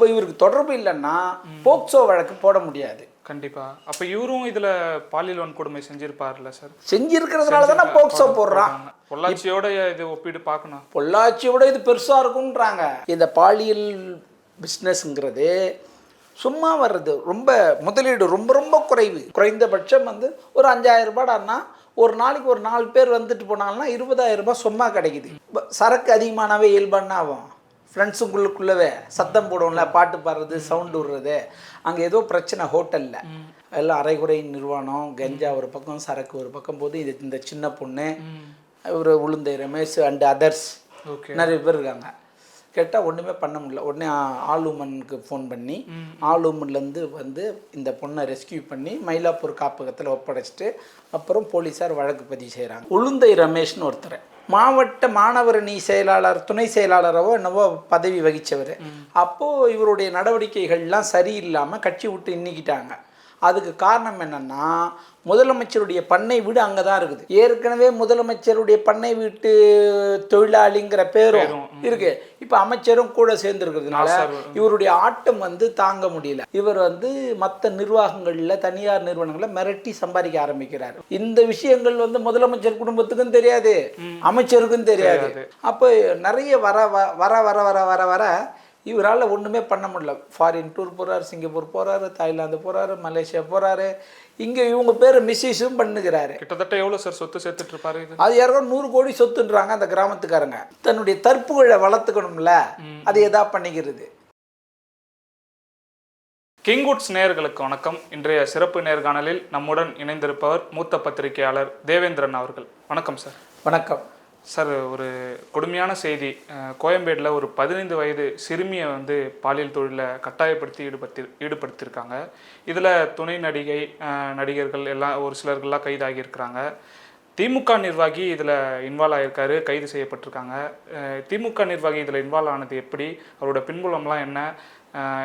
அப்போ இவருக்கு தொடர்பு இல்லைன்னா போக்சோ வழக்கு போட முடியாது. கண்டிப்பா. அப்ப இவரும் இதுல பாலியல் வன்கொடுமை செஞ்சிருப்பார்ல சார்? செஞ்சிருக்கிறதுனால தானே போக்சோ போடுறான். பொள்ளாச்சியோட இது ஒப்பிட்டு பார்க்கணும். பொள்ளாச்சியை விட இது பெருசாக இருக்குன்றாங்க. இந்த பாலியல் பிஸ்னஸ்ங்கிறது சும்மா வர்றது ரொம்ப முதலீடு ரொம்ப ரொம்ப குறைவு. குறைந்தபட்சம் வந்து ஒரு அஞ்சாயிரம் ரூபாடான்னா ஒரு நாளைக்கு ஒரு நாலு பேர் வந்துட்டு போனாங்கன்னா இருபதாயிரம் ரூபாய் சும்மா கிடைக்குது. சரக்கு அதிகமானாவே இயல்பான ஆகும். ஃப்ரெண்ட்ஸுங்களுக்குள்ளவே சத்தம் போடுவோம்ல பாட்டு பாடுறது சவுண்டு விடுறது. அங்கே ஏதோ பிரச்சனை ஹோட்டலில் எல்லாம் அரைகுறை நிர்வாணம் கஞ்சா ஒரு பக்கம் சரக்கு ஒரு பக்கம் போது இது இந்த சின்ன பொண்ணு இவர் உளுந்தை ரமேஷ் அண்ட் அதர்ஸ் நிறைய பேர் இருக்காங்க. கேட்டால் ஒன்றுமே பண்ண முடியல. உடனே ஆளுமனுக்கு ஃபோன் பண்ணி ஆளுமன்லேருந்து வந்து இந்த பொண்ணை ரெஸ்கியூ பண்ணி மயிலாப்பூர் காப்பகத்தில் ஒப்படைச்சிட்டு அப்புறம் போலீஸார் வழக்கு பதிவு செய்கிறாங்க உளுந்தை ரமேஷ்னு ஒருத்தர். மாவட்ட மாணவரணி செயலாளர் துணை செயலாளரவோ என்னவோ பதவி வகித்தவர் அப்போது இவருடைய நடவடிக்கைகள்லாம் சரியில்லாமல் கட்சி விட்டு இன்னிக்கிட்டாங்க அதுக்கு காரணம் என்னன்னா முதலமைச்சருடைய பண்ணை வீடு அங்கே தான் இருக்குது. ஏற்கனவே முதலமைச்சருடைய பண்ணை வீட்டு தொழிலாளிங்கிற பேரும் இருக்கு. இப்போ அமைச்சரும் கூட சேர்ந்துருக்கிறதுனால இவருடைய ஆட்டம் வந்து தாங்க முடியல. இவர் வந்து மற்ற நிர்வாகங்களில் தனியார் நிறுவனங்களில் மிரட்டி சம்பாதிக்க ஆரம்பிக்கிறார். இந்த விஷயங்கள் வந்து முதலமைச்சர் குடும்பத்துக்கும் தெரியாது அமைச்சருக்கும் தெரியாது. அப்போ நிறைய வர வ- வர வர வர வர வர இவரால் ஒன்றுமே பண்ண முடியல. ஃபாரின் டூர் போகிறாரு சிங்கப்பூர் போகிறாரு தாய்லாந்து போகிறாரு மலேசியா போகிறாரு இங்கே இவங்க பேர் மிஸ்யூஸும் பண்ணுகிறாரு. கிட்டத்தட்ட எவ்வளவு சார் சொத்து சேர்த்துட்டு இருப்பாரு அது யாரோ நூறு கோடி சொத்துன்றாங்க அந்த கிராமத்துக்காரங்க. தன்னுடைய தற்புகழை வளர்த்துக்கணும்ல அது எதா பண்ணிக்கிறது? கிங்வுட்ஸ் நேயர்களுக்கு வணக்கம். இன்றைய சிறப்பு நேர்காணலில் நம்முடன் இணைந்திருப்பவர் மூத்த பத்திரிகையாளர் தேவேந்திரன் அவர்கள். வணக்கம் சார் வணக்கம். சார் ஒரு கொடுமையான செய்தி. அஹ், கோயம்பேடில் ஒரு பதினைந்து வயது சிறுமியை வந்து பாலியல் தொழிலில் கட்டாயப்படுத்தி ஈடுபடுத்தி ஈடுபடுத்தியிருக்காங்க இதில் துணை நடிகை நடிகர்கள் எல்லாம் ஒரு சிலர்கள்லாம் கைதாகியிருக்கிறாங்க. திமுக நிர்வாகி இதில் இன்வால்வ் ஆகியிருக்காரு கைது செய்யப்பட்டிருக்காங்க. திமுக நிர்வாகி இதில் இன்வால்வ் ஆனது எப்படி? அவரோட பின்புலம்லாம் என்ன?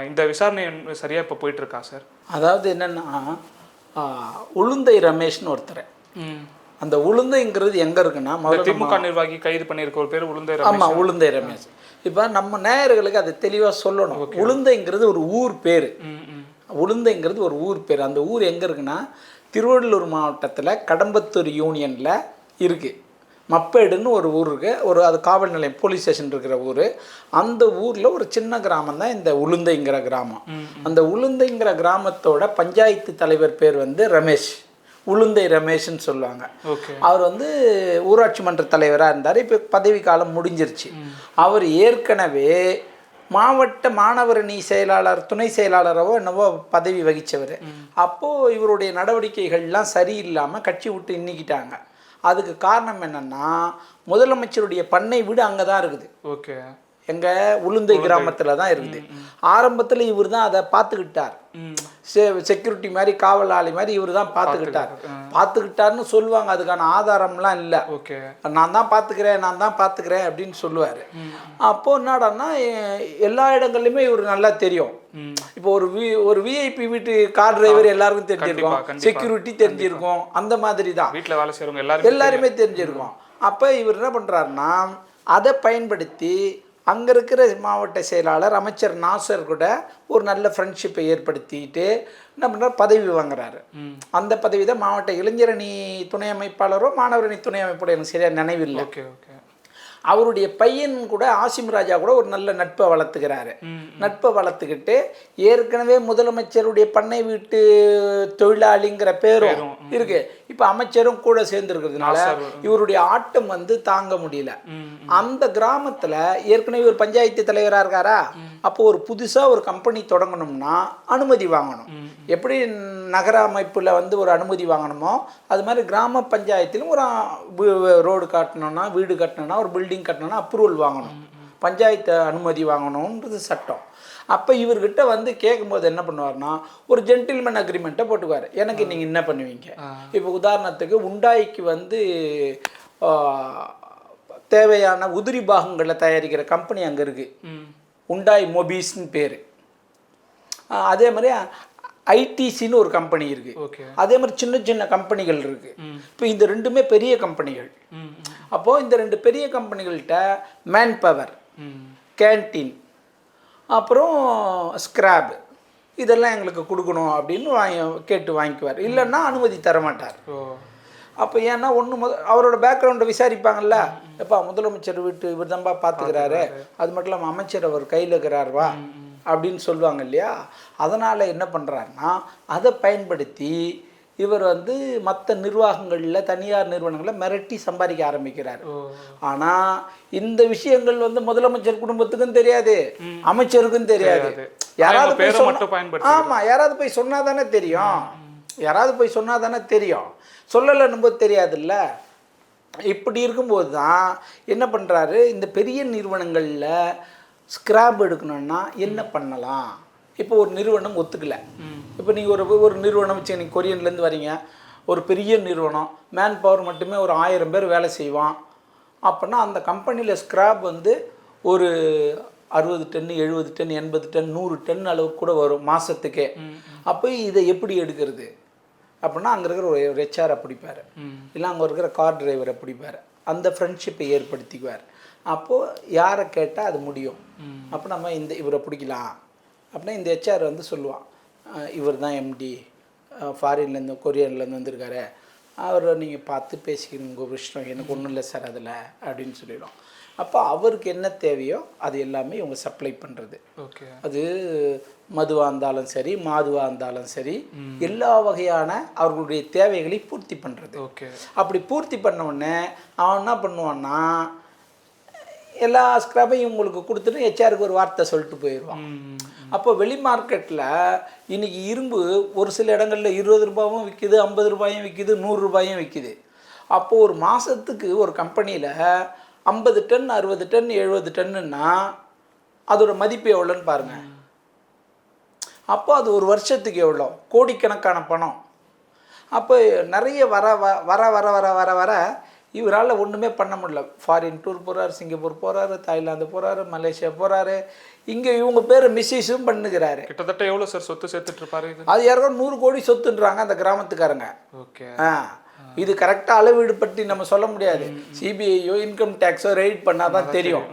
இந்த விசாரணை சரியாக இப்போ போயிட்டுருக்கா சார்? அதாவது என்னன்னா உளுந்தை ரமேஷ்னு ஒருத்தர். அந்த உளுந்தைங்கிறது எங்கே இருக்குன்னா முதல்ல திமுக நிர்வாகி கைது பண்ணியிருக்க ஒரு பேர் உளுந்தர் ஆமாம் உளுந்தை ரமேஷ். இப்போ நம்ம நேயர்களுக்கு அது தெளிவாக சொல்லணும். உளுந்தைங்கிறது ஒரு ஊர் பேர். உளுந்தைங்கிறது ஒரு ஊர் பேர். அந்த ஊர் எங்கே இருக்குன்னா திருவள்ளூர் மாவட்டத்தில் கடம்பத்தூர் யூனியனில் இருக்குது மப்பேடுன்னு ஒரு ஊர் இருக்கு. ஒரு அது காவல் நிலையம் போலீஸ் ஸ்டேஷன் இருக்கிற ஊர். அந்த ஊரில் ஒரு சின்ன கிராமம் தான் இந்த உளுந்தைங்கிற கிராமம். அந்த உளுந்தைங்கிற கிராமத்தோட பஞ்சாயத்து தலைவர் பேர் வந்து ரமேஷ். உளுந்தை ரமேஷ்னு சொல்லுவாங்க. அவர் வந்து ஊராட்சி மன்ற தலைவராக இருந்தார். இப்போ பதவி காலம் முடிஞ்சிருச்சு. அவர் ஏற்கனவே மாவட்ட மாணவரணி செயலாளர் துணை செயலாளரவோ என்னவோ பதவி வகித்தவர் அப்போது இவருடைய நடவடிக்கைகள்லாம் சரியில்லாமல் கட்சி விட்டு இன்னிக்கிட்டாங்க அதுக்கு காரணம் என்னன்னா முதலமைச்சருடைய பண்ணை வீடு அங்கே தான் இருக்குது. ஓகே. எங்க உளுந்தை கிராமத்தில் தான் இருக்குது ஆரம்பத்தில் இவர் தான் அதை பார்த்துக்கிட்டார். செக்யூரிட்டி மாதிரி காவலாளி மாதிரி இவர் தான் பார்த்துக்கிட்டார். பார்த்துக்கிட்டாருன்னு சொல்லுவாங்க. அதுக்கான ஆதாரம்லாம் இல்லை. ஓகே. நான் தான் பார்த்துக்கிறேன் நான் தான் பார்த்துக்கிறேன் அப்படின்னு சொல்லுவார். அப்போ என்னடான்னா எல்லா இடங்கள்லையுமே இவர் நல்லா தெரியும். இப்போ ஒரு வி ஒரு விஐபி வீட்டு கார் டிரைவர் எல்லாருக்கும் தெரிஞ்சிருக்கும். செக்யூரிட்டி தெரிஞ்சிருக்கும். அந்த மாதிரி தான். வீட்டில் வேலை செய்கிறவங்க எல்லாரும் எல்லாருமே தெரிஞ்சிருக்கும். அப்போ இவர் என்ன பண்ணுறாருன்னா அதை பயன்படுத்தி அங்கே இருக்கிற மாவட்ட செயலாளர் அமைச்சர் நாசர் கூட ஒரு நல்ல ஃப்ரெண்ட்ஷிப்பை ஏற்படுத்திட்டு என்ன பண்ணுறாரு பதவி வாங்குறாரு. அந்த பதவி தான் மாவட்ட இளைஞரணி துணை அமைப்பாளரோ மாணவரணி துணை அமைப்பாளரோ எனக்கு சரியாக நினைவில்லை. Okay okay. அவருடைய பையன் கூட ஆசிம் ராஜா கூட ஒரு நல்ல நட்பை வளர்த்துக்கிறாரு. நட்பை வளர்த்துக்கிட்டு ஏற்கனவே முதலமைச்சருடைய பண்ணை வீட்டு தொழிலாளிங்கிற பேரும் இருக்கு. இப்போ அமைச்சரும் கூட சேர்ந்துருக்கிறதுனால இவருடைய ஆட்டம் வந்து தாங்க முடியல. அந்த கிராமத்தில் ஏற்கனவே ஒரு பஞ்சாயத்து தலைவராக இருக்காரா? அப்போ ஒரு புதுசாக ஒரு கம்பெனி தொடங்கணும்னா அனுமதி வாங்கணும். எப்படி நகர அமைப்பில் வந்து ஒரு அனுமதி வாங்கணுமோ அது மாதிரி கிராம பஞ்சாயத்திலும் ஒரு ரோடு கட்டணும்னா வீடு கட்டணும்னா ஒரு பில்டிங் கட்டணும்னா அப்ரூவல் வாங்கணும். பஞ்சாயத்து அனுமதி வாங்கணுன்றது சட்டம். அப்போ இவர்கிட்ட வந்து கேட்கும்போது என்ன பண்ணுவார்னா ஒரு ஜென்டில்மேன் அக்ரிமெண்ட்டை போட்டுக்குவார். எனக்கு நீங்கள் என்ன பண்ணுவீங்க? இப்போ உதாரணத்துக்கு உண்டாய்க்கு வந்து தேவையான உதிரி பாகங்களை தயாரிக்கிற கம்பெனி அங்கே இருக்குது உண்டாய் மொபீஸ்னு பேர். அதே மாதிரி ஐடிசின்னு ஒரு கம்பெனி இருக்குது அதே மாதிரி சின்ன சின்ன கம்பெனிகள் இருக்குது. இப்போ இந்த ரெண்டுமே பெரிய கம்பெனிகள் அப்போது இந்த ரெண்டு பெரிய கம்பெனிகள்கிட்ட மேன் பவர் கேன்டீன் அப்புறம் ஸ்கிராப் இதெல்லாம் எங்களுக்கு கொடுக்கணும் அப்படின்னு வாங்கி கேட்டு வாங்கிக்குவார். இல்லைன்னா அனுமதி தர மாட்டார் ஓ. அப்போ ஏன்னா ஒன்று முத அவரோட பேக்ரவுண்டை விசாரிப்பாங்கல்ல? எப்பா முதலமைச்சர் வீட்டு இவர் தான்ப்பா பார்த்துக்கிறாரு அது மட்டும் இல்லாமல் அமைச்சர் அவர் கையில் இருக்கிறார் வா. அப்படின்னு சொல்லுவாங்க இல்லையா? அதனால் என்ன பண்ணுறாருன்னா அதை பயன்படுத்தி இவர் வந்து மற்ற நிர்வாகங்களில் தனியார் நிறுவனங்களில் மிரட்டி சம்பாதிக்க ஆரம்பிக்கிறார். ஆனால் இந்த விஷயங்கள் வந்து முதலமைச்சர் குடும்பத்துக்கும் தெரியாது அமைச்சருக்கும் தெரியாது. யாராவது போய் சொன்னா- மட்டும் பயன்படுத்தி ஆமா யாராவது போய் சொன்னா தானே தெரியும் யாராவது போய் சொன்னா தானே தெரியும். சொல்லலைன்னும் போது தெரியாதுல்ல. இப்படி இருக்கும்போது தான் என்ன பண்ணுறாரு இந்த பெரிய நிறுவனங்களில் ஸ்கிராப் எடுக்கணும்னா என்ன பண்ணலாம்? இப்போ ஒரு நிறுவனம் ஒத்துக்கல. இப்போ நீங்கள் ஒரு ஒரு நிறுவனம் வச்சு நீங்கள் கொரியன்லேருந்து வரீங்க. ஒரு பெரிய நிறுவனம் மேன் பவர் மட்டுமே ஒரு ஆயிரம் பேர் வேலை செய்வான். அப்போனா அந்த கம்பெனியில் ஸ்கிராப் வந்து ஒரு அறுபது டன் எழுபது டன் எண்பது டன் நூறு டன் அளவுக்கு கூட வரும் மாதத்துக்கே அப்போ இதை எப்படி எடுக்கிறது? அப்படின்னா அங்கே இருக்கிற ஒரு ஹெச்ஆரை பிடிப்பார் இல்லை அங்கே இருக்கிற கார் டிரைவரை பிடிப்பார் அந்த ஃப்ரெண்ட்ஷிப்பை ஏற்படுத்திக்குவார். அப்போது யாரை கேட்டால் அது முடியும். அப்போ நம்ம இந்த இவரை பிடிக்கலாம். அப்படின்னா இந்த ஹெச்ஆர் வந்து சொல்லுவான். இவர் தான் எம்டி ஃபாரின்லேருந்து கொரியன்லேருந்து வந்திருக்காரு. அவரை நீங்கள் பார்த்து பேசிக்கிறீங்க உங்கள் இஷ்டம் எனக்கு ஒன்றும் இல்லை சார் அதில் அப்படின்னு சொல்லிடும். அப்போ அவருக்கு என்ன தேவையோ அது எல்லாமே இவங்க சப்ளை பண்ணுறது ஓகே. அது மதுவாக இருந்தாலும் சரி மாதுவாக இருந்தாலும் சரி எல்லா வகையான அவர்களுடைய தேவைகளை பூர்த்தி பண்ணுறது ஓகே. அப்படி பூர்த்தி பண்ண உடனே அவன் என்ன பண்ணுவான்னா எல்லா ஸ்க்ரபையும் உங்களுக்கு கொடுத்துட்டு ஹெச்ஆருக்கு ஒரு வார்த்தை சொல்லிட்டு போயிடுவான். அப்போ வெளி மார்க்கெட்டில் இன்னைக்கு இரும்பு ஒரு சில இடங்களில் இருபது ரூபாயும் விற்கிது ஐம்பது ரூபாயும் விற்கிது நூறு ரூபாயும் விற்கிது அப்போ ஒரு மாதத்துக்கு ஒரு கம்பெனியில் ஐம்பது டன் அறுபது டன் எழுபது டன்னுன்னா அதோட மதிப்பு எவ்வளோன்னு பாருங்கள் அப்போ அது ஒரு வருஷத்துக்கு எவ்வளோ? கோடிக்கணக்கான பணம். அப்போ நிறைய வர வ- வர வர வர வர வர இவரால் ஒன்றுமே பண்ண முடியல. ஃபாரின் டூர் போகிறாரு சிங்கப்பூர் போகிறாரு தாய்லாந்து போகிறாரு மலேசியா போகிறாரு இங்கே இவங்க பேரை மிஸ்யூஸும் பண்ணுகிறாரு. கிட்டத்தட்ட எவ்வளோ சார் சொத்து சேர்த்துட்டு இருப்பாரு இது? அது யாரோ நூறு கோடி சொத்துன்றாங்க அந்த கிராமத்துக்காரங்க. ஓகே. ஆ. இது கரெக்டாக அளவீடு பற்றி நம்ம சொல்ல முடியாது. சிபிஐயோ இன்கம் டேக்ஸோ ரெய்ட் பண்ணால் தான் தெரியும்.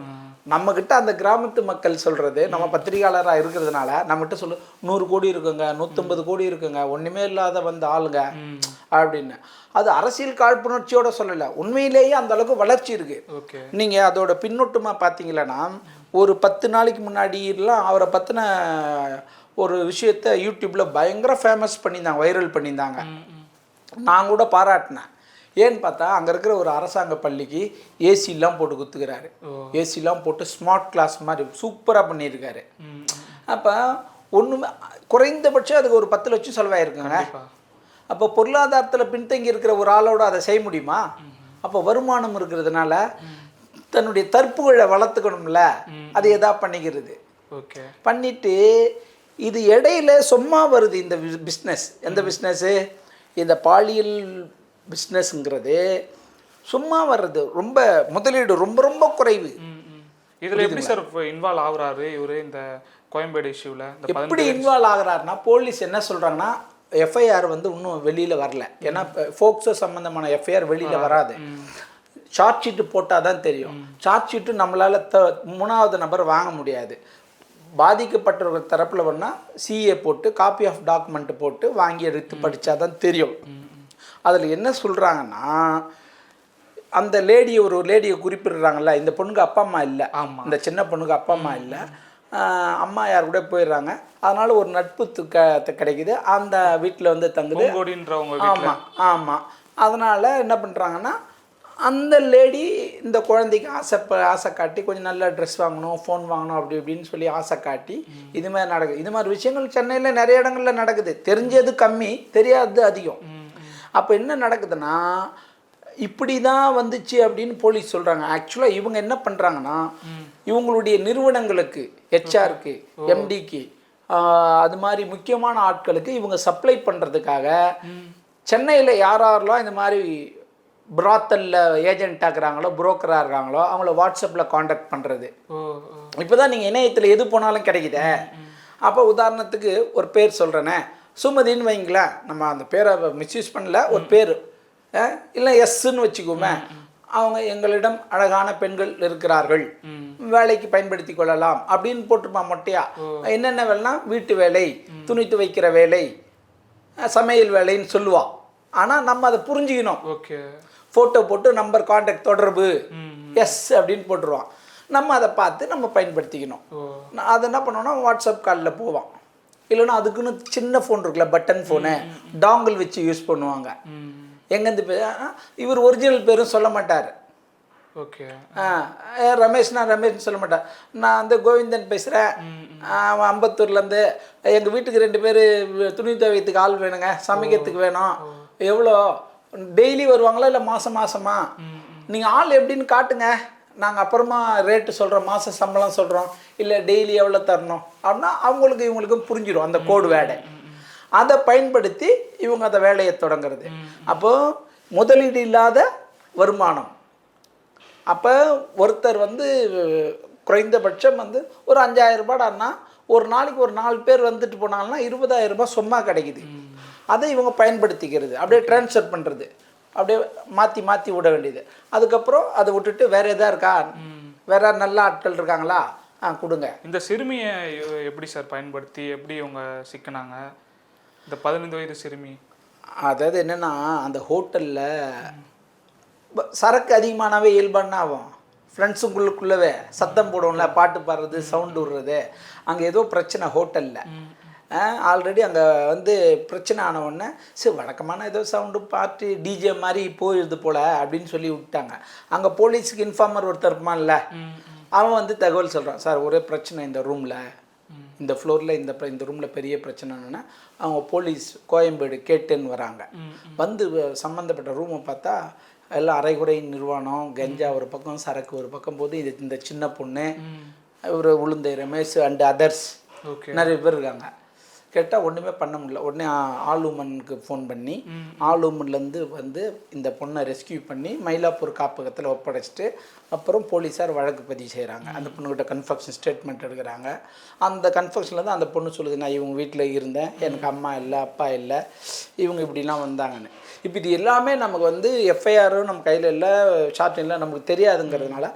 நம்மக்கிட்ட அந்த கிராமத்து மக்கள் சொல்கிறது நம்ம பத்திரிகையாளராக இருக்கிறதுனால நம்மகிட்ட சொல்லு நூறு கோடி இருக்குங்க நூற்றம்பது கோடி இருக்குங்க ஒன்றுமே இல்லாத வந்த ஆளுங்க. அப்படின்னு. அது அரசியல் காழ்ப்புணர்ச்சியோட சொல்லலை. உண்மையிலேயே அந்த அளவுக்கு வளர்ச்சி இருக்குது நீங்கள் அதோட பின்னொட்டுமா பார்த்தீங்களன்னா ஒரு பத்து நாளைக்கு முன்னாடிலாம் அவரை பற்றின ஒரு விஷயத்த யூடியூப்பில் பயங்கர ஃபேமஸ் பண்ணியிருந்தாங்க வைரல் பண்ணியிருந்தாங்க. நான் கூட பாராட்டினேன். ஏன்னு பார்த்தா அங்கே இருக்கிற ஒரு அரசாங்க பள்ளிக்கு ஏசிலாம் போட்டு குத்துக்கிறாரு. ஏசிலாம் போட்டு ஸ்மார்ட் கிளாஸ் மாதிரி சூப்பராக பண்ணியிருக்காரு. அப்போ ஒன்றுமே குறைந்தபட்சம் அதுக்கு ஒரு பத்து லட்சம் செலவாயிருக்குங்க. அப்போ பொருளாதாரத்தில் பின்தங்கி இருக்கிற ஒரு ஆளோட அதை செய்ய முடியுமா? அப்போ வருமானம் இருக்கிறதுனால தன்னுடைய தற்புகழை வளர்த்துக்கணும்ல? அது எதா பண்ணிக்கிறது. ஓகே. பண்ணிட்டு இது இடையில சும்மா வருது இந்த பிஸ்னஸ் எந்த பிஸ்னஸ்ஸு இந்த பாலியல் பிஸ்னஸ்ங்கிறது சும்மா வர்றது. ரொம்ப முதலீடு ரொம்ப ரொம்ப குறைவு. இதில் எப்படி சார் இன்வால்வ் ஆகுறாரு இவரு இந்த கோயம்பேடு இஷ்யூவில் எப்படி இன்வால்வ் ஆகுறாருன்னா போலீஸ் என்ன சொல்றாங்கன்னா எஃப்ஐஆர் வந்து இன்னும் வெளியில வரல. ஏன்னா ஃபோக்ஸோ சம்பந்தமான எஃப்ஐஆர் வெளியில வராது. சார்ஜ் ஷீட்டு போட்டால் தான் தெரியும். சார்ஜ் ஷீட்டு நம்மளால த மூணாவது நபர் வாங்க முடியாது. பாதிக்கப்பட்டவர்கள் தரப்புல வேணா சிஏ போட்டு காப்பி ஆஃப் டாக்குமெண்ட் போட்டு வாங்கி எடுத்து படிச்சா தான் தெரியும். அதில் என்ன சொல்றாங்கன்னா அந்த லேடியை ஒரு லேடியை குறிப்பிடுறாங்கல்ல இந்த பொண்ணுக்கு அப்பா அம்மா இல்லை. ஆமா. இந்த சின்ன பொண்ணுக்கு அப்பா அம்மா இல்லை. அம்மா யார் கூட போயிடுறாங்க. அதனால ஒரு நட்பு க- கிடைக்குது. அந்த வீட்டில் வந்து தங்குது. ஆமாம் ஆமாம் அதனால் என்ன பண்ணுறாங்கன்னா அந்த லேடி இந்த குழந்தைக்கு ஆசை ஆசை காட்டி கொஞ்சம் நல்ல ட்ரெஸ் வாங்கணும் ஃபோன் வாங்கணும் அப்படி இப்படின்னு சொல்லி ஆசை காட்டி இது மாதிரி நடக்குது. இது மாதிரி விஷயங்கள் சென்னையில் நிறைய இடங்கள்ல நடக்குது. தெரிஞ்சது கம்மி தெரியாதது அதிகம். அப்போ என்ன நடக்குதுன்னா இப்படி தான் வந்துச்சு அப்படின்னு போலீஸ் சொல்கிறாங்க ஆக்சுவலாக இவங்க என்ன பண்ணுறாங்கன்னா இவங்களுடைய நிறுவனங்களுக்கு ஹெச்ஆருக்கு எம்டிக்கு அது மாதிரி முக்கியமான ஆட்களுக்கு இவங்க சப்ளை பண்ணுறதுக்காக சென்னையில் யார் யாரெல்லாம் இந்த மாதிரி பிராத்தலில் ஏஜென்ட் ஆக்குறாங்களோ புரோக்கராக இருக்காங்களோ அவங்கள வாட்ஸ்அப்பில் காண்டாக்ட் பண்ணுறது இப்போ தான் நீங்கள் இணையத்தில் எது போனாலும் கிடைக்குதே. அப்போ உதாரணத்துக்கு ஒரு பேர் சொல்கிறேனே சுமதின்னு வைங்களேன். நம்ம அந்த பேரை மிஸ்யூஸ் பண்ணல. ஒரு பேர். இல்லை எஸ்ன்னு வச்சுக்கோமே அவங்க எங்களிடம் அழகான பெண்கள் இருக்கிறார்கள். வேலைக்கு பயன்படுத்தி கொள்ளலாம். அப்படின்னு போட்டிருப்பான் மொட்டையா. என்னென்ன வேலைனா வீட்டு வேலை துணி துவைக்கிற வேலை சமையல் வேலைன்னு சொல்லுவான் ஆனால் நம்ம அதை புரிஞ்சுக்கணும். ஓகே. ஃபோட்டோ போட்டு நம்பர் காண்டாக்ட் தொடர்பு. எஸ் அப்படின்னு போட்டுருவான். நம்ம அதை பார்த்து நம்ம பயன்படுத்திக்கணும். அதை என்ன பண்ணோன்னா வாட்ஸ்அப் காலில் போவான். இல்லைன்னா அதுக்குன்னு சின்ன ஃபோன் இருக்குல்ல பட்டன் ஃபோனு டாங்கிள் வச்சு யூஸ் பண்ணுவாங்க. எங்கேருந்து பே ஆ, இவர் ஒரிஜினல் பேரும் சொல்ல மாட்டார். ஓகே. ஆ, ரமேஷ்னா ரமேஷ்னு சொல்ல மாட்டார் நான் வந்து கோவிந்தன் பேசுகிறேன் அவன் அம்பத்தூர்லேருந்து எங்கள் வீட்டுக்கு ரெண்டு பேர் துணி துவையத்துக்கு ஆள் வேணுங்க. சமைக்கிறதுக்கு வேணும். எவ்வளோ? டெய்லி வருவாங்களா இல்லை மாதம் மாதமா நீங்கள் ஆள் எப்படின்னு காட்டுங்க. நாங்கள் அப்புறமா ரேட்டு சொல்கிறோம் மாத சம்பளம் சொல்கிறோம் இல்லை டெய்லி எவ்வளோ தரணும்? அப்படின்னா அவங்களுக்கு இவங்களுக்கும் புரிஞ்சிடும் அந்த கோடு வேடை அதை பயன்படுத்தி இவங்க அந்த வேலையை தொடங்குறது. அப்போது முதலீடு இல்லாத வருமானம். அப்போ ஒருத்தர் வந்து குறைந்தபட்சம் வந்து ஒரு அஞ்சாயிரம் ரூபாடான்னா ஒரு நாளைக்கு ஒரு நாலு பேர் வந்துட்டு போனாங்கன்னா இருபதாயிரம் ரூபாய் சும்மா கிடைக்குது. அதை இவங்க பயன்படுத்திக்கிறது. அப்படியே ட்ரான்ஸ்ஃபர் பண்ணுறது அப்படியே மாற்றி மாற்றி விட வேண்டியது. அதுக்கப்புறம் அதை விட்டுட்டு வேற எதா இருக்கா? வேற நல்ல ஆட்கள் இருக்காங்களா? ஆ கொடுங்க. இந்த சிறுமியை எப்படி சார் பயன்படுத்தி எப்படி இவங்க சிக்கினாங்க? இந்த பதினைந்து வயது சிறுமி. அதாவது என்னென்னா அந்த ஹோட்டலில் சரக்கு அதிகமானாவே இயல்பான ஆகும். ஃப்ரெண்ட்ஸுங்களுக்குள்ளவே சத்தம் போடுவோம்ல பாட்டு பாடுறது சவுண்டு விடுறது. அங்கே ஏதோ பிரச்சனை ஹோட்டலில். ஆல்ரெடி அங்கே வந்து பிரச்சனை ஆன உடனே சரி வழக்கமான ஏதோ சவுண்டு பாட்டு டிஜே மாதிரி போயிடுது போல அப்படின்னு சொல்லி விட்டாங்க. அங்கே போலீஸுக்கு இன்ஃபார்மர் ஒருத்தர் இருப்பான்ல அவன் வந்து தகவல் சொல்கிறான் சார் ஒரே பிரச்சனை இந்த ரூமில் இந்த ஃப்ளோரில் இந்த இந்த ரூமில் பெரிய பிரச்சனைன்னா அவங்க போலீஸ் கோயம்பேடு கேட்டுன்னு வராங்க. வந்து சம்மந்தப்பட்ட ரூமை பார்த்தா எல்லாம் அரைகுறை நிர்வாணம் கஞ்சா ஒரு பக்கம் சரக்கு ஒரு பக்கம் போது இது இந்த சின்ன பொண்ணு இவர் உளுந்தை ரமேஷ் அண்ட் அதர்ஸ் நிறைய பேர் இருக்காங்க. கேட்டால் ஒன்றுமே பண்ண முடியல. உடனே ஆ- ஆளுமனுக்கு ஃபோன் பண்ணி ஆளுமன்லேருந்து வந்து இந்த பொண்ணை ரெஸ்கியூ பண்ணி மயிலாப்பூர் காப்பகத்தில் ஒப்படைச்சிட்டு அப்புறம் போலீஸார் வழக்கு பதிவு செய்கிறாங்க அந்த பொண்ணுக்கிட்ட கன்ஃபெக்ஷன் ஸ்டேட்மெண்ட் எடுக்கிறாங்க. அந்த கன்ஃபெக்ஷனில் தான் அந்த பொண்ணு சொல்லுது நான் இவங்க வீட்டில் இருந்தேன். எனக்கு அம்மா இல்லை அப்பா இல்லை. இவங்க இப்படிலாம் வந்தாங்கன்னு. இப்போ இது எல்லாமே நமக்கு வந்து எஃப்ஐஆரும் நம்ம கையில் இல்லை ஷார்ட் இல்லை நமக்கு தெரியாதுங்கிறதுனால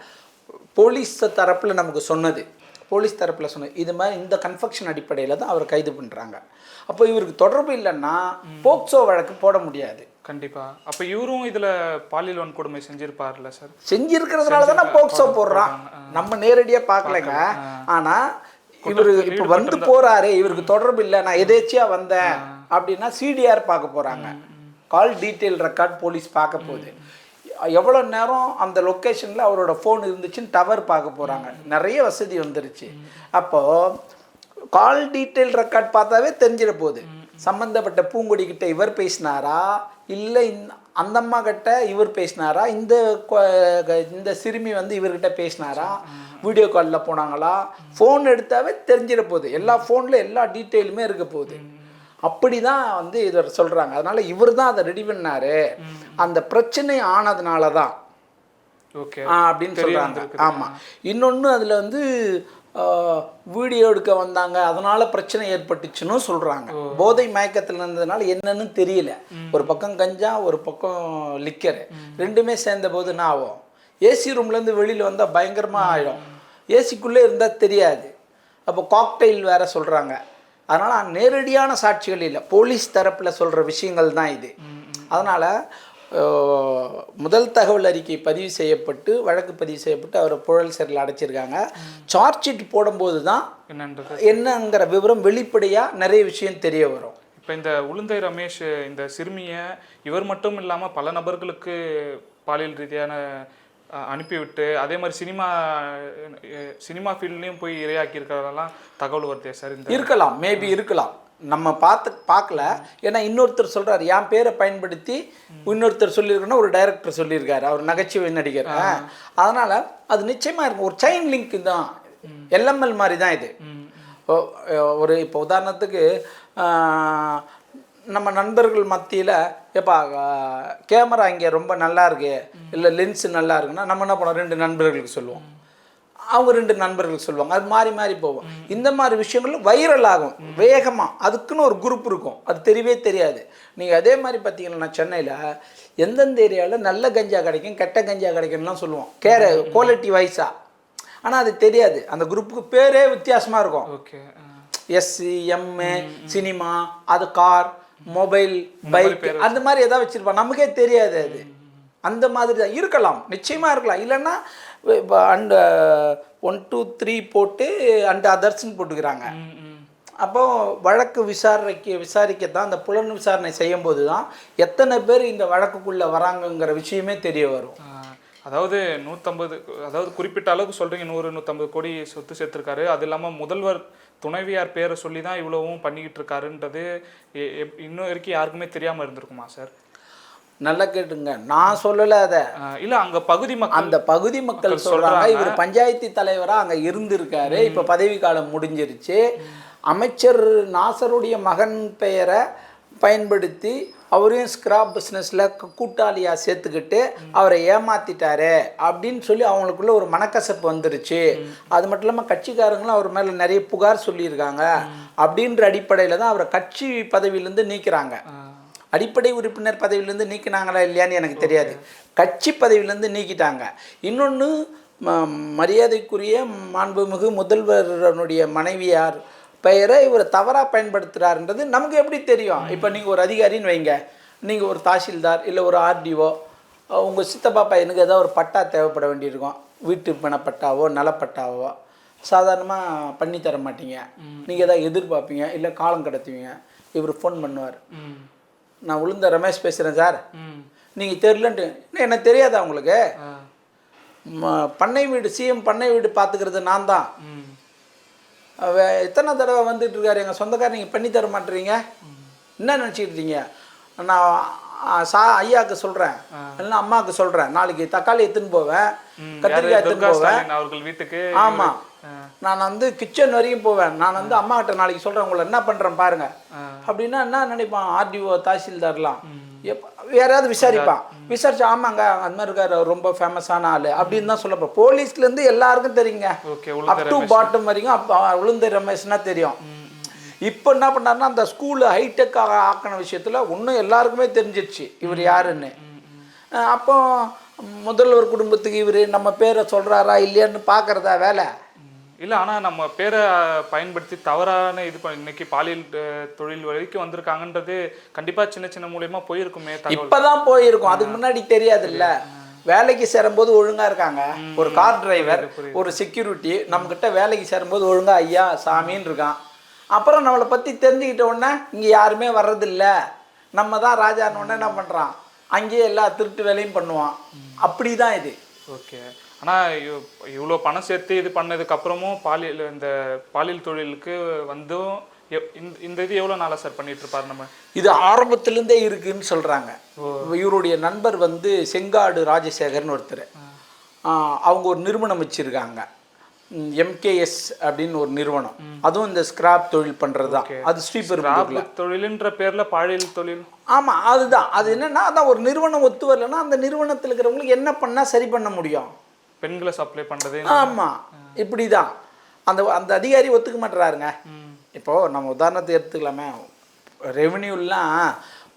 போலீஸ் தரப்பில் நமக்கு சொன்னது. போலீஸ் தரப்பில் சொன்னது இது மாதிரி இந்த கன்ஃபெக்ஷன் அடிப்படையில் தான் அவரை கைது பண்ணுறாங்க அப்போ இவருக்கு தொடர்பு இல்லைன்னா போக்சோ வழக்கு போட முடியாது. கண்டிப்பா. அப்ப இவரும் இதுல பாலியல் வன்கொடுமை செஞ்சிருப்பார்ல சார்? செஞ்சிருக்கிறதுனால தானே போக்சோ போடுறான். நம்ம நேரடியாக பார்க்கலங்க. ஆனால் இவரு இப்போ வந்து போறாரு. இவருக்கு தொடர்பு இல்லை. நான் எதேச்சியா வந்தேன் அப்படின்னா சிடிஆர் பார்க்க போறாங்க. கால் டீட்டெயில் ரெக்கார்ட் போலீஸ் பார்க்க போகுது. எவ்வளோ நேரம் அந்த லொக்கேஷனில் அவரோட ஃபோன் இருந்துச்சுன்னு டவர் பார்க்க போகிறாங்க நிறைய வசதி வந்துருச்சு. அப்போது கால் டீட்டெயில் ரெக்கார்ட் பார்த்தாவே தெரிஞ்சிட போகுது. சம்மந்தப்பட்ட பூங்கொடி கிட்ட இவர் பேசினாரா? இல்லை அந்த அம்மா கிட்ட இவர் பேசினாரா? இந்த இந்த சிறுமி வந்து இவர்கிட்ட பேசினாரா? வீடியோ காலில் போனாங்களா? ஃபோன் எடுத்தாவே தெரிஞ்சிட போகுது. எல்லா ஃபோனில் எல்லா டீட்டெயிலுமே இருக்க போகுது. அப்படி தான் வந்து இதை சொல்கிறாங்க அதனால இவர் தான் அதை ரெடி பண்ணாரு. அந்த பிரச்சனை ஆனதுனால தான் ஓகே அப்படின்னு சொல்றாங்க. ஆமா. இன்னொன்னு அதுல வந்து வீடியோ எடுக்க வந்தாங்க. அதனால பிரச்சனை ஏற்பட்டுச்சுன்னு சொல்றாங்க. போதை மயக்கத்தில் இருந்ததுனால என்னன்னு தெரியல. ஒரு பக்கம் கஞ்சா ஒரு பக்கம் லிக்கர் ரெண்டுமே சேர்ந்த போது என்ன ஆகும்? ஏசி ரூம்ல இருந்து வெளியில வந்தா பயங்கரமா ஆயிடும். ஏசிக்குள்ளே இருந்தா தெரியாது. அப்போ காக்டெயில் வேற சொல்றாங்க. அதனால நேரடியான சாட்சிகள் இல்லை. போலீஸ் தரப்புல சொல்ற விஷயங்கள் தான் இது. அதனால முதல் தகவல் அறிக்கை பதிவு செய்யப்பட்டு வழக்கு பதிவு செய்யப்பட்டு அவரை புழல் சிறையில் அடைச்சிருக்காங்க. சார்ஜ் ஷீட் போடும்போது தான் என்னன்றது? என்னங்கிற விவரம் வெளிப்படையாக நிறைய விஷயம் தெரிய வரும். இப்போ இந்த உளுந்தை ரமேஷ் இந்த சிறுமியை இவர் மட்டும் இல்லாமல் பல நபர்களுக்கு பாலியல் ரீதியான அனுப்பிவிட்டு அதே மாதிரி சினிமா சினிமா ஃபீல்ட்லேயும் போய் இரையாக்கி இருக்கிறதெல்லாம் தகவல் வருதே சார் இந்த இருக்கலாம் மேபி இருக்கலாம். நம்ம பார்த்து பார்க்கல. ஏன்னா இன்னொருத்தர் சொல்றாரு என் பேரை பயன்படுத்தி இன்னொருத்தர் சொல்லியிருக்கணும் ஒரு டைரக்டர் சொல்லியிருக்காரு. அவர் நகைச்சுவை நடிகர். அதனால அது நிச்சயமா இருக்கும். ஒரு செயின் லிங்க் தான். எல்எம்எல் மாதிரி தான் இது. ஒரு இப்போ உதாரணத்துக்கு நம்ம நண்பர்கள் மத்தியில் ஏப்பா கேமரா இங்கே ரொம்ப நல்லா இருக்கு இல்லை லென்ஸ் நல்லா இருக்குன்னா நம்ம என்ன பண்ணுவோம்? ரெண்டு நண்பர்களுக்கு சொல்லுவோம். அவங்க ரெண்டு நண்பர்கள் சொல்லுவாங்க. அது மாறி மாறி போகும். இந்த மாதிரி விஷயங்கள் வைரல் ஆகும். வேகமாக அதுக்குன்னு ஒரு குரூப் இருக்கும். அது தெரியவே தெரியாது. நீங்கள் அதே மாதிரி பார்த்தீங்கன்னா சென்னையில் எந்தெந்த ஏரியாவில் நல்ல கஞ்சா கிடைக்கும் கெட்ட கஞ்சா கிடைக்கும்லாம் சொல்லுவோம். கேர குவாலிட்டி வைஸாக ஆனால் அது தெரியாது. அந்த குரூப்புக்கு பேரே வித்தியாசமாக இருக்கும். ஓகே எஸ்சி எம்ஏ சினிமா அது கார் மொபைல் பைக் அந்த மாதிரி ஏதாவது வச்சிருப்பான். நமக்கே தெரியாது அது. அந்த மாதிரி தான் இருக்கலாம். நிச்சயமாக இருக்கலாம். இல்லைன்னா இப்போ அண்ட் ஒன் டூ த்ரீ போட்டு அண்ட் அதர்ஸ்ன்னு போட்டுக்கிறாங்க. அப்போ வழக்கு விசாரணைக்கு விசாரிக்க தான் அந்த புலன் விசாரணை செய்யும்போது தான் எத்தனை பேர் இந்த வழக்குக்குள்ளே வராங்கங்கிற விஷயமே தெரிய வரும். அதாவது நூற்றம்பது அதாவது குறிப்பிட்ட அளவுக்கு சொல்றீங்க. நூறு நூற்றம்பது கோடி சொத்து சேர்த்துருக்காரு. அது இல்லாமல் முதல்வர் துணைவியார் பேரை சொல்லி தான் இவ்வளவும் பண்ணிக்கிட்டு இருக்காருன்றது இன்னும் வரைக்கும் யாருக்குமே தெரியாமல் இருந்திருக்குமா சார்? நல்லா கேட்டுங்க. நான் சொல்லலை அதை. இல்லை அங்கே பகுதி மக்கள் அந்த பகுதி மக்கள் சொல்றாங்க. இவர் பஞ்சாயத்து தலைவரா அங்க இருந்திருக்காரு. இப்ப பதவி காலம் முடிஞ்சிருச்சு. அமைச்சர் நாசருடைய மகன் பெயரை பயன்படுத்தி அவரையும் ஸ்கிராப் பிஸ்னஸில் கூட்டாளியாக சேர்த்துக்கிட்டு அவரை ஏமாத்திட்டாரு அப்படின்னு சொல்லி அவங்களுக்குள்ள ஒரு மனக்கசப்பு வந்துருச்சு. அது மட்டும் இல்லாமல் கட்சிக்காரங்களும் அவர் மேலே நிறைய புகார் சொல்லியிருக்காங்க. அப்படின்ற அடிப்படையில் தான் அவரை கட்சி பதவியிலேருந்து நீக்கிறாங்க. அடிப்படை உறுப்பினர் பதவியிலேருந்து நீக்கினாங்களா இல்லையான்னு எனக்கு தெரியாது. கட்சி பதவியிலேருந்து நீக்கிட்டாங்க. இன்னொன்று மரியாதைக்குரிய மாண்புமிகு முதல்வரனுடைய மனைவியார் பெயரை இவர் தவறாக பயன்படுத்துகிறாருன்றது நமக்கு எப்படி தெரியும்? இப்போ நீங்கள் ஒரு அதிகாரின்னு வைங்க. நீங்கள் ஒரு தாசில்தார் இல்லை ஒரு ஆர்டிஓ உங்கள் சித்தப்பா பையனுக்கு ஏதாவது ஒரு பட்டா தேவைப்பட வேண்டியிருக்கும். வீட்டு பணப்பட்டாவோ நலப்பட்டாவோ சாதாரணமாக பண்ணி தர மாட்டீங்க. நீங்கள் எதாவது எதிர்பார்ப்பீங்க இல்லை காலம் கடத்துவீங்க இவர் ஃபோன் பண்ணுவார். நான் உளுந்த ரமேஷ் பேசுகிறேன் சார். நீங்கள் தெரிலன்ட்டு என்ன தெரியாதா உங்களுக்கு? பண்ணை வீடு சிஎம் பண்ணை வீடு பார்த்துக்கிறது நான் தான். எத்தனை தடவை வந்துட்டு இருக்காரு? எங்கள் சொந்தக்காரர் நீங்கள் பண்ணி தர மாட்டீங்க என்ன இருக்கீங்க? நான் சா ஐயாவுக்கு சொல்கிறேன் இல்லைன்னா அம்மாவுக்கு சொல்கிறேன் நாளைக்கு தக்காளி எடுத்துன்னு போவேன். கத்திரிக்காய்? எடுத்துன்னு போவேன். அவர்கள் வீட்டுக்கு ஆமாம். நான் வந்து கிச்சன் வரைக்கும் போவேன். நான் வந்து அம்மா கிட்ட நாளைக்கு சொல்கிறேன் உங்களை என்ன பண்ணுறேன் பாருங்க. அப்படின்னா என்ன நினைப்பான்? ஆர்டிஓ தாசில்தார்லாம். எப்ப யாராவது விசாரிப்பான் விசாரிச்சு ஆமாங்க அந்த மாதிரி இருக்காரு ரொம்ப ஃபேமஸான ஆள் அப்படின்னு தான் சொல்லப்போ போலீஸ்லேருந்து எல்லாருக்கும் தெரியுங்க. அப் டு பாட்டம் வரைக்கும் உளுந்த ரமேஷ்னா தெரியும். இப்போ என்ன பண்ணாருன்னா அந்த ஸ்கூலு ஹைடெக் ஆக்கின விஷயத்தில் இன்னும் எல்லாருக்குமே தெரிஞ்சிருச்சு இவர் யாருன்னு. அப்போ முதல்வர் குடும்பத்துக்கு இவர் நம்ம பேரை சொல்கிறாரா இல்லையான்னு பார்க்குறதா வேலை? இல்ல ஆனா நம்ம பேரை பயன்படுத்தி தவறான இது பண்ண இன்னைக்கு பாலியல் தொழில் வரைக்கும் வந்திருக்காங்கன்றது கண்டிப்பா சின்ன சின்ன மூலியமா போயிருக்குமே இப்பதான் போயிருக்கும். அதுக்கு முன்னாடி தெரியாதுல்ல. வேலைக்கு சேரும்போது ஒழுங்கா இருக்காங்க. ஒரு கார் டிரைவர் ஒரு செக்யூரிட்டி நம்ம கிட்ட வேலைக்கு சேரும்போது ஒழுங்கா ஐயா சாமின்னு இருக்கான். அப்புறம் நம்மளை பத்தி தெரிஞ்சுக்கிட்ட உடனே இங்க யாருமே வர்றதில்ல. நம்ம தான் ராஜான்னு உடனே என்ன பண்றான்? அங்கேயே எல்லா திருட்டு வேலையும் பண்ணுவான். அப்படிதான் இது. ஓகே. ஆனா இவ்- இவ்வளோ பணம் சேர்த்து இது பண்ணதுக்கு அப்புறமும் பாலியல் இந்த பாலியல் தொழிலுக்கு வந்தும் இந்த- இந்த இது எவ்வளவு நாளா சார் பண்ணிட்டு இருப்பாரு நம்ம? இது ஆரம்பத்திலிருந்தே இருக்குன்னு சொல்றாங்க. இவருடைய நண்பர் வந்து செங்காடு ராஜசேகர்னு ஒருத்தர். அவங்க ஒரு நிறுவனம் வச்சிருக்காங்க. எம்கேஎஸ் அப்படின்னு ஒரு நிறுவனம். அதுவும் இந்த ஸ்கிராப் தொழில் பண்றது தான் அது ஸ்ரீபெரும்புதூர்ல. தொழிலுன்ற பேர்ல பாலியல் தொழில். ஆமா அதுதான். அது என்னன்னா அதான் ஒரு நிறுவனம் ஒத்து வரலன்னா அந்த நிறுவனத்தில் இருக்கிறவங்களுக்கு என்ன பண்ணா சரி பண்ண முடியும்? பெண்களை சப்ளை பண்றது ஆமா இப்படிதான். அந்த அந்த அதிகாரி ஒத்துக்க மாட்டுறாருங்க. இப்போ நம்ம உதாரணத்துக்கு எடுத்துக்கலாமே. ரெவென்யூலாம்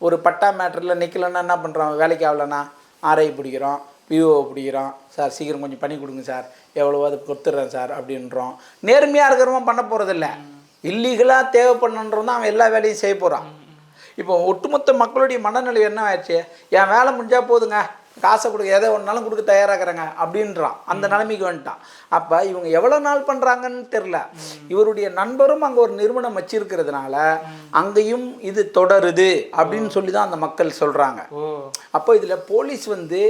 ஒரு பட்டா மேட்டரில் நிற்கலன்னா என்ன பண்ணுறோம் வேலைக்கு ஆகலன்னா ஆர்ஐ பிடிக்கிறோம் பிஓ பிடிக்கிறோம். சார் சீக்கிரம் கொஞ்சம் பண்ணி கொடுங்க சார். எவ்வளவோ அது கொடுத்துட்றேன் சார் அப்படின்றோம். நேர்மையாக இருக்கிறவன் பண்ண போகிறதில்ல இல்லீகலாக தேவைப்படணுன்றவன் தான் அவன் எல்லா வேலையும் செய்ய போகிறான் இப்போ ஒட்டுமொத்த மக்களுடைய மனநிலை என்ன ஆயிடுச்சு? என் வேலை முடிஞ்சா போதுங்க. காசை கொடுக்க எதை ஒன்றாலும் கொடுக்க தயாராகிறாங்க அப்படின்றான். அந்த நிலைமைக்கு வந்துட்டான். அப்போ இவங்க எவ்வளோ நாள் பண்ணுறாங்கன்னு தெரில இவருடைய நண்பரும் அங்கே ஒரு நிறுவனம் வச்சிருக்கிறதுனால அங்கேயும் இது தொடருது அப்படின்னு சொல்லி தான் அந்த மக்கள் சொல்கிறாங்க அப்போ இதில் போலீஸ் வந்து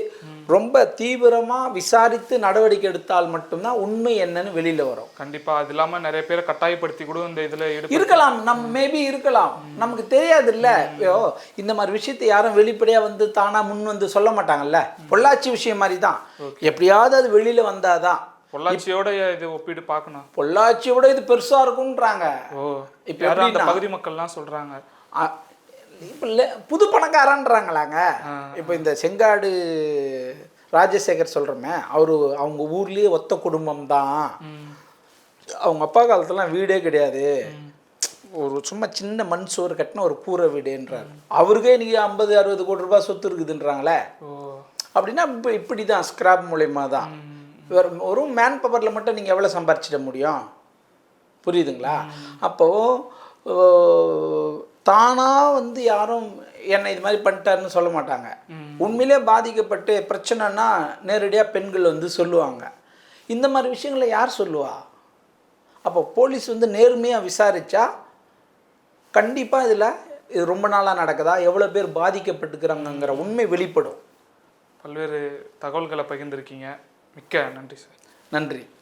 ரொம்ப தீவிரமாக விசாரித்து நடவடிக்கை எடுத்தால் மட்டும்தான் உண்மை என்னன்னு வெளியில் வரும். கண்டிப்பா அது இல்லாம நிறைய பேரை கட்டாயப்படுத்தி கூட இந்த இதுல இருக்கலாம் நம்ம மேபி இருக்கலாம். நமக்கு தெரியாது இல்ல ஐயோ இந்த மாதிரி விஷயத்தை யாரும் வெளிப்படையா வந்து தானா முன் வந்து சொல்ல மாட்டாங்கல்ல? பொள்ளாச்சி விஷயம் மாதிரி தான் எப்படியாவது அது வெளியில வந்தாதான். பொள்ளாச்சியோட இது ஒப்பிட்டு பார்க்கணும். பொள்ளாச்சியை விட இது பெருசா இருக்கும்ன்றாங்க. ஓ இப்ப பகுதி மக்கள்லாம் இல்ல புது பணக்காரன்றாங்களாங்க. இப்போ இந்த செங்காடு ராஜசேகர் சொல்கிறோமே அவர் அவங்க ஊர்லேயே ஒத்த குடும்பம் தான். அவங்க அப்பா காலத்துலலாம் வீடே கிடையாது. ஒரு சும்மா சின்ன மண் சோறு கட்டின ஒரு கூரை வீடுன்றார். அவருக்கே இன்னைக்கு ஐம்பது அறுபது கோடி ரூபாய் சொத்து இருக்குதுன்றாங்களே. அப்படின்னா இப்போ இப்படி தான் ஸ்கிராப் மூலயமா தான் வெறும் ஒரு மேன் பவரில் மட்டும் நீங்கள் எவ்வளோ சம்பாரிச்சிட முடியும்? புரியுதுங்களா? அப்போது தானாக வந்து யாரும் என்னை இது மாதிரி பண்ணிட்டாருன்னு சொல்ல மாட்டாங்க. உண்மையிலே பாதிக்கப்பட்டு பிரச்சனைனா நேரடியாக பெண்கள் வந்து சொல்லுவாங்க. இந்த மாதிரி விஷயங்களை யார் சொல்லுவா? அப்போ போலீஸ் வந்து நேர்மையாக விசாரித்தா கண்டிப்பாக இதில் இது ரொம்ப நாளாக நடக்குதா? எவ்வளோ பேர் பாதிக்கப்பட்டுக்கிறாங்கங்கிற உண்மை வெளிப்படும். பல்வேறு தகவல்களை பகிர்ந்திருக்கீங்க. மிக்க நன்றி சார். நன்றி.